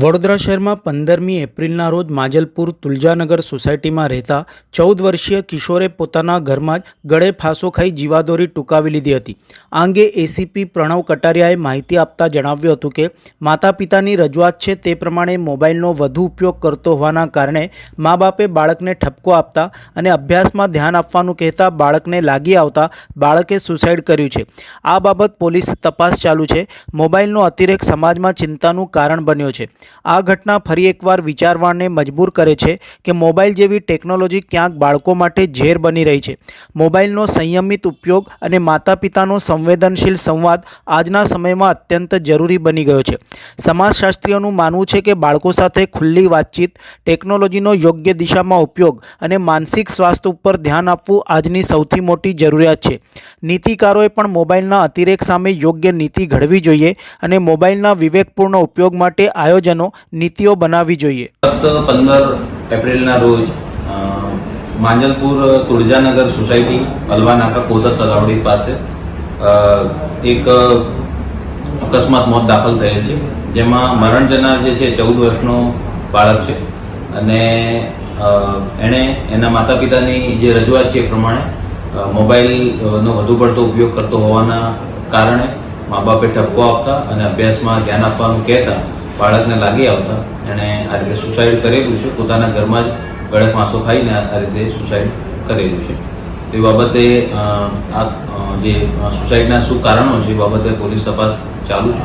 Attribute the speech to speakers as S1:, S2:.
S1: વડોદરા શહેરમાં પંદરમી એપ્રિલના રોજ માજલપુર તુલજાનગર સોસાયટીમાં રહેતા ચૌદ વર્ષીય કિશોરે પોતાના ઘરમાં જ ગળે ફાંસો ખાઈ જીવાદોરી ટૂંકાવી લીધી હતી. આ અંગે એસીપી પ્રણવ કટારિયાએ માહિતી આપતા જણાવ્યું હતું કે માતા પિતાની રજૂઆત છે તે પ્રમાણે મોબાઈલનો વધુ ઉપયોગ કરતો હોવાના કારણે મા બાપે બાળકને ઠપકો આપતા અને અભ્યાસમાં ધ્યાન આપવાનું કહેતા બાળકને લાગી આવતા બાળકે સુસાઇડ કર્યું છે. આ બાબત પોલીસ તપાસ ચાલુ છે. મોબાઈલનો અતિરેક સમાજમાં ચિંતાનું કારણ બન્યો છે. આ ઘટના ફરી એકવાર વિચારવાને મજબૂર કરે છે કે મોબાઈલ જેવી ટેકનોલોજી ક્યાંક બાળકો માટે ઝેર બની રહી છે. મોબાઈલનો સંયમિત ઉપયોગ અને માતા પિતાનો સંવેદનશીલ સંવાદ આજના સમયમાં અત્યંત જરૂરી બની ગયો છે. સમાજશાસ્ત્રીઓનું માનવું છે કે બાળકો સાથે ખુલ્લી વાતચીત, ટેકનોલોજીનો યોગ્ય દિશામાં ઉપયોગ અને માનસિક સ્વાસ્થ્ય ઉપર ધ્યાન આપવું આજની સૌથી મોટી જરૂરિયાત છે. નીતિકારોએ પણ મોબાઈલના અતિરેક સામે યોગ્ય નીતિ ઘડવી જોઈએ અને મોબાઈલના વિવેકપૂર્ણ ઉપયોગ માટે આયોજનો નીતિઓ બનાવવી જોઈએ.
S2: પંદર એપ્રિલના રોજ માંજલપુર તુળજાનગર સોસાયટી અલવા નાકા કોદર તલાવડી પાસે એક અકસ્માત મોત દાખલ થયેલ છે. જેમાં મરણ જનાર જે છે, ચૌદ વર્ષનો બાળક છે. અને એણે એના માતા પિતાની જે રજૂઆત છે એ પ્રમાણે મોબાઈલનો વધુ પડતો ઉપયોગ કરતો હોવાના કારણે મા બાપે ઠપકો આપતા અને અભ્યાસમાં ધ્યાન આપવાનું કહેતા બાળકને લાગી આવતા. એણે આ રીતે સુસાઇડ કરેલું છે. પોતાના ઘરમાં જ ગળે ફાંસો ખાઈને આ રીતે સુસાઇડ કરેલું છે. તે બાબતે આ જે સુસાઇડના શું કારણો છે એ બાબતે પોલીસ તપાસ ચાલુ છે.